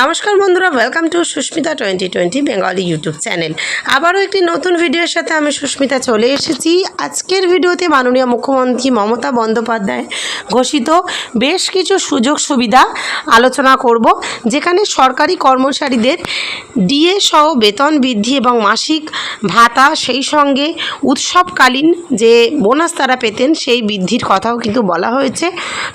নমস্কার বন্ধুরা welcome to Susmita twenty twenty Bengali YouTube channel আবারও একটি নতুন ভিডিওর সাথে আমি সুস্মিতা চলে এসেছি। আজকের ভিডিওতে মাননীয় মুখ্যমন্ত্রী মমতা বন্দ্যোপাধ্যায় ঘোষিত বেশ কিছু সুযোগ সুবিধা আলোচনা করব, যেখানে সরকারি কর্মচারীদের ডিএ সহ বেতন বৃদ্ধি এবং মাসিক ভাতা, সেই সঙ্গে উৎসবকালীন যে বোনাস তারা পেতেন, সেই বৃদ্ধির কথাও কিন্তু বলা হয়েছে।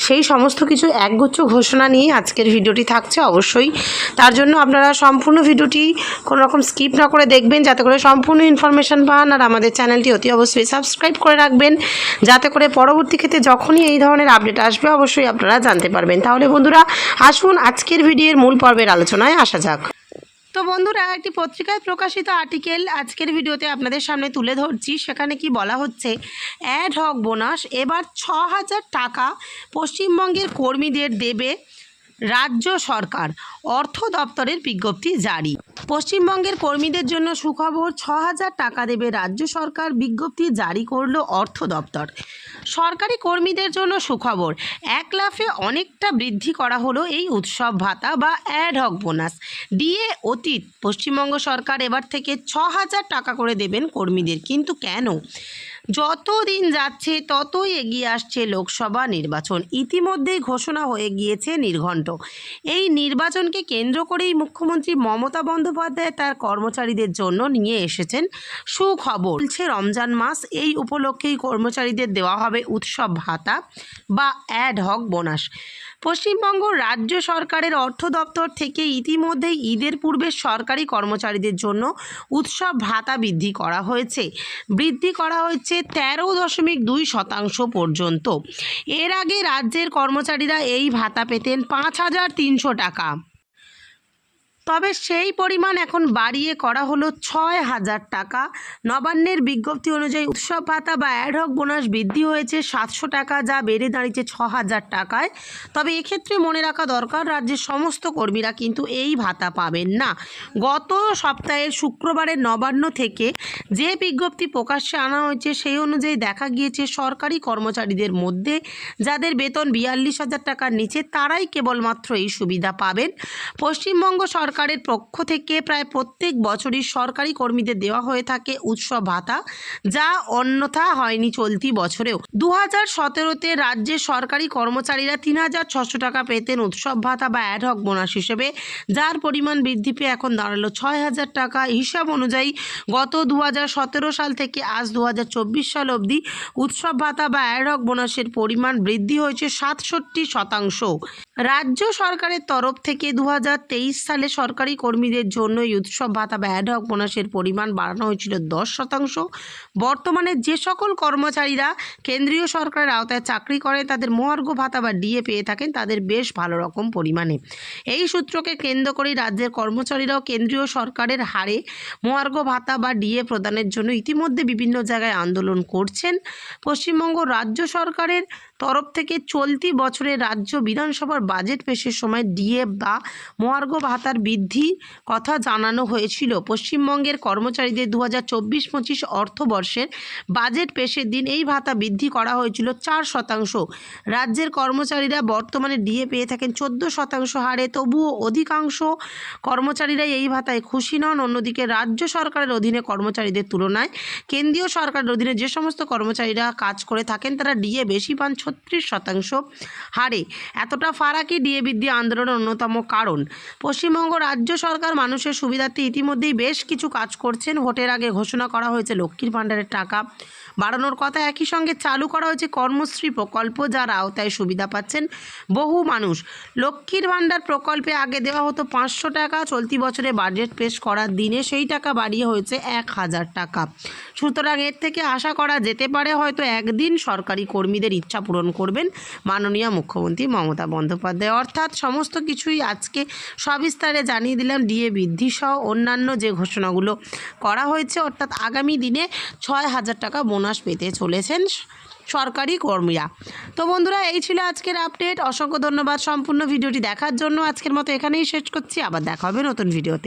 সেই সমস্ত কিছু একগুচ্ছ ঘোষণা নিয়ে আজকের ভিডিওটি থাকছে। অবশ্যই তার জন্য আপনারা সম্পূর্ণ ভিডিওটি কোনো রকম স্কিপ না করে দেখবেন, যাতে করে সম্পূর্ণ ইনফরমেশন পান। আর আমাদের চ্যানেলটি অতি অবশ্যই সাবস্ক্রাইব করে রাখবেন, যাতে করে পরবর্তী ক্ষেত্রে যখনই এই ধরনের আপডেট আসবে, অবশ্যই আপনারা জানতে পারবেন। তাহলে বন্ধুরা, আসুন আজকের ভিডিওর মূল পর্বের আলোচনায় আসা যাক। তো বন্ধুরা, একটি পত্রিকায় প্রকাশিত আর্টিকেল আজকের ভিডিওতে আপনাদের সামনে তুলে ধরছি। সেখানে কি বলা হচ্ছে, অ্যাড হক বোনাস, এবার ছ হাজার টাকা পশ্চিমবঙ্গের কর্মীদের দেবে। রাজ্য সরকার, অর্থ দপ্তরের বিজ্ঞপ্তি জারি। পশ্চিমবঙ্গের কর্মীদের জন্য সুখবর ছ হাজার টাকা দেবে রাজ্য সরকার বিজ্ঞপ্তি জারি করল অর্থ দপ্তর। সরকারি কর্মীদের জন্য সুখবর, এক লাফে অনেকটা বৃদ্ধি করা হলো এই উৎসব ভাতা বা অ্যাড হক বোনাস ডিএ অতীত, পশ্চিমবঙ্গ সরকার এবার থেকে ছ হাজার টাকা করে দেবেন কর্মীদের, কিন্তু কেন? যত দিন যাচ্ছে, ততই এগিয়ে আসছে লোকসভা নির্বাচন। ইতিমধ্যেই ঘোষণা হয়ে গিয়েছে নির্ঘণ্ট। এই নির্বাচনকে কেন্দ্র করেই মুখ্যমন্ত্রী মমতা বন্দ্যোপাধ্যায় তার কর্মচারীদের জন্য নিয়ে এসেছেন সুখবর। বলছে, রমজান মাস, এই উপলক্ষেই কর্মচারীদের দেওয়া হবে উৎসব ভাতা বা অ্যাড হক বোনাস পশ্চিমবঙ্গ রাজ্য সরকারের অর্থ দপ্তর থেকে ইতিমধ্যেই ঈদের পূর্বে সরকারি কর্মচারীদের জন্য উৎসব ভাতা বৃদ্ধি করা হয়েছে। বৃদ্ধি করা হয়েছে তেরো দশমিক দুই শতাংশ পর্যন্ত। এর আগে রাজ্যের কর্মচারীরা এই ভাতা পেতেন পাঁচ হাজার তিনশো টাকা। তবে সেই পরিমাণ এখন বাড়িয়ে করা হলো ছয় হাজার টাকা। নবান্নের বিজ্ঞপ্তি অনুযায়ী উৎসব ভাতা বা অ্যাডহক বোনাস বৃদ্ধি হয়েছে সাতশো টাকা, যা বেড়ে দাঁড়িয়েছে ছ হাজার টাকায়। তবে এক্ষেত্রে মনে রাখা দরকার, রাজ্যের সমস্ত কর্মীরা কিন্তু এই ভাতা পাবেন না। গত সপ্তাহের শুক্রবারের নবান্ন থেকে যে বিজ্ঞপ্তি প্রকাশ্যে আনা হয়েছে, সেই অনুযায়ী দেখা গিয়েছে সরকারি কর্মচারীদের মধ্যে, যাদের বেতন বিয়াল্লিশ হাজার টাকার নিচে, তারাই কেবলমাত্র এই সুবিধা পাবেন। পশ্চিমবঙ্গ সরকারের পক্ষ থেকে প্রায় প্রত্যেক বছরই সরকারি কর্মীদের দেওয়া হয়ে থাকে উৎসব ভাতা, যা অন্যথা হয়নি চলতি বছরেও। দু হাজার সতেরোতে রাজ্যের সরকারি কর্মচারীরা তিন হাজার ছশো টাকা পেতেন উৎসব ভাতা বা অ্যাডহক বোনাস হিসেবে, যার পরিমাণ বৃদ্ধি পেয়ে এখন দাঁড়াল ছয় হাজার টাকা। হিসাব অনুযায়ী গত দু হাজার সতেরো সাল থেকে আজ দু হাজার চব্বিশ সাল অবধি উৎসব ভাতা বা অ্যাডহক বোনাসের পরিমাণ বৃদ্ধি হয়েছে সাতষট্টি শতাংশ। রাজ্য সরকারের তরফ থেকে দু হাজার তেইশ সালে সরকারি কর্মীদের জন্য উৎসব ভাতা বা অ্যাডহক বোনাসের পরিমাণ বাড়ানো হয়েছিল দশ শতাংশ। বর্তমানে যে সকল কর্মচারীরা কেন্দ্রীয় সরকারের আওতায় চাকরি করে, তাদের মহার্ঘ ভাতা বা ডিএ পেয়ে থাকেন, তাদের বেশ ভালো রকম পরিমাণে। এই সূত্রকে কেন্দ্র করেই রাজ্যের কর্মচারীরাও কেন্দ্রীয় সরকারের হারে মহার্ঘ ভাতা বা ডিএ প্রদানের জন্য ইতিমধ্যে বিভিন্ন জায়গায় আন্দোলন করছেন। পশ্চিমবঙ্গ রাজ্য সরকারের তরফ থেকে চলতি বছরে রাজ্য বিধানসভার বাজেট পেশের সময় ডিএ বা মহার্ঘ ভাতার বৃদ্ধি কথা জানানো হয়েছিল। পশ্চিমবঙ্গের কর্মচারীদের দু হাজার চব্বিশ পঁচিশ অর্থবর্ষের বাজেট পেশের দিন এই ভাতা বৃদ্ধি করা হয়েছিল চার শতাংশ। রাজ্যের কর্মচারীরা বর্তমানে ডিএ পেয়ে থাকেন চোদ্দ শতাংশ হারে। তবুও অধিকাংশ কর্মচারীরাই এই ভাতায় খুশি নন। অন্যদিকে রাজ্য সরকারের অধীনে কর্মচারীদের তুলনায় কেন্দ্রীয় সরকারের অধীনে যে সমস্ত কর্মচারীরা কাজ করে থাকেন, তারা ডিএ বেশি পান ছত্রিশ শতাংশ হারে। এতটা ফারাকই ডিএ বৃদ্ধি আন্দোলনের অন্যতম কারণ? পশ্চিমবঙ্গ রাজ্য সরকার মানুষের সুবিধার্থে ইতিমধ্যেই বেশ কিছু কাজ করছেন। ভোটের আগে ঘোষণা করা হয়েছে লক্ষ্মীর ভাণ্ডারের টাকা। বাড়ানোর কথা একই সঙ্গে চালু করা হয়েছে কর্মশ্রী প্রকল্প, যার আওতায় সুবিধা পাচ্ছেন বহু মানুষ। লক্ষ্মীর ভাণ্ডার প্রকল্পে আগে দেওয়া হতো পাঁচশো টাকা, চলতি বছরে বাজেট পেশ করার দিনে সেই টাকা বাড়িয়ে হয়েছে এক হাজার টাকা। সুতরাং এর থেকে আশা করা যেতে পারে, হয়তো একদিন সরকারি কর্মীদের ইচ্ছা পূরণ করবেন মাননীয় মুখ্যমন্ত্রী মমতা বন্দ্যোপাধ্যায়। অর্থাৎ সমস্ত কিছুই আজকে সবিস্তারে জানিয়ে দিলাম। ডিএ বৃদ্ধি সহ অন্যান্য যে ঘোষণাগুলো করা হয়েছে, অর্থাৎ আগামী দিনে ছয় হাজার টাকা বোনাস পেতে চলেছেন সরকারি কর্মীরা। তো বন্ধুরা, এই ছিল আজকের আপডেট। অসংখ্য ধন্যবাদ সম্পূর্ণ ভিডিওটি দেখার জন্য। আজকের মতো এখানেই শেষ করছি। আবার দেখা হবে নতুন ভিডিওতে।